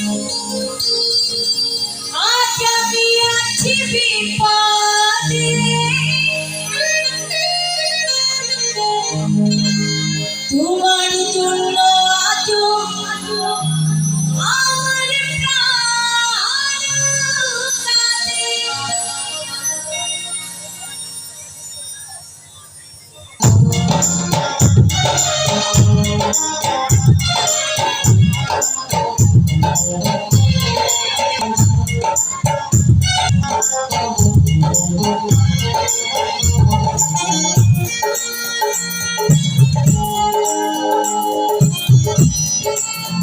Oh, yeah, yeah, yeah, TV.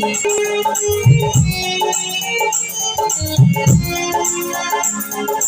Thank you.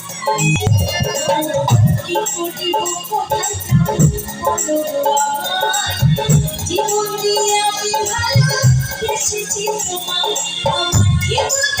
জীবন দিয়ে আমি ভালো এসেছি তোমার আমার জীবন